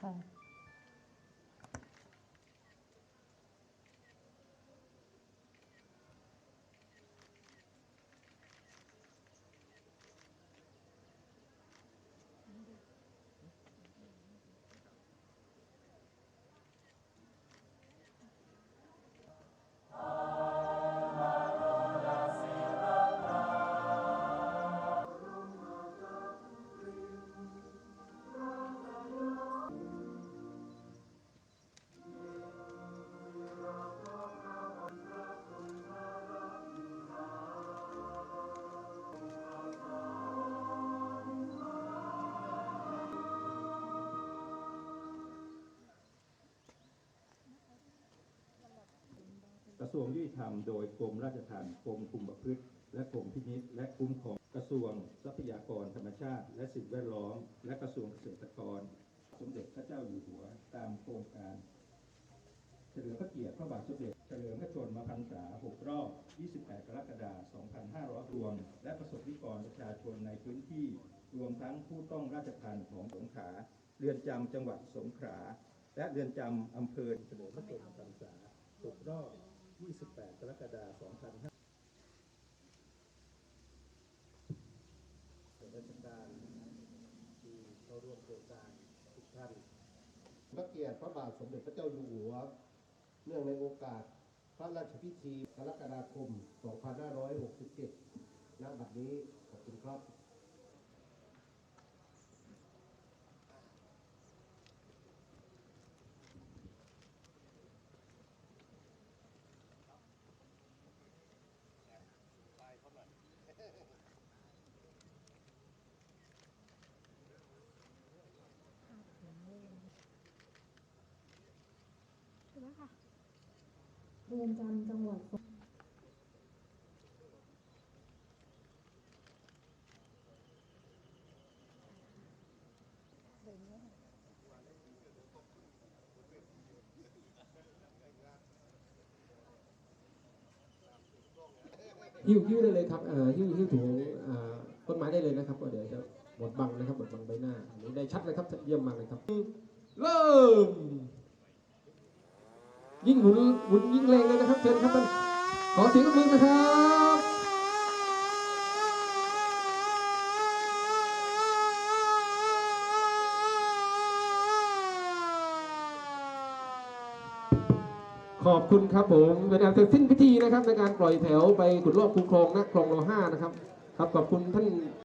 ค่ กระทรวงยุติธรรมโดยกรมราชทัณฑ์กรมคุมประพฤติ และกรมพินิษและคุ้มครองกระทรวงทรัพยากรธรรมชาติ และสิ่งแวดล้อม และกระทรวงเกษตรกร สมเด็จพระเจ้าอยู่หัวตามโครงการ เฉลิมพระเกียรติพระบาทสมเด็จเฉลิมพระชนมพรรษา 6 รอบ 28 กรกฎาคม 2500 รวม และประสบนิกรประชาชนในพื้นที่ รวมทั้งผู้ต้องราชทัณฑ์ของสงขลาเรือนจำจังหวัดสงขลาและเรือนจำอำเภอเฉลิมพระชนมพรรษา6รอบ 28 กรกฎาคม 2500ราชการที่เข้าร่วมโครงการทุกท่านพระเกียรติพระบาทสมเด็จพระเจ้าอยู่หัว เนื่องในโอกาสพระราชพิธีกรกฎาคม 2567 ณ บัดนี้ ขอบคุณครับ เรือนจำจังหวัดสงหิ้วหิ้วได้เลยครับเอ่อหิ้วหิ้วถุงอ่าต้นไม้ได้เลยนะครับก็เดี๋ยวจะบดบังนะครับบดบังใบหน้าอันนี้ได้ชัดเลยครับเยี่ยมมากเลยครับเริ่ม ยิ่งหมุนหมุนยิ่งแรงเลยนะครับเชิญครับท่านขอเสียงปรบมือนะครับขอบคุณครับผมเป็นอันเสร็จสิ้นพิธีนะครับในการปล่อยแถวไปขุดลอกคูคลองนะคลองรอห้านะครับ ครับขอบคุณท่าน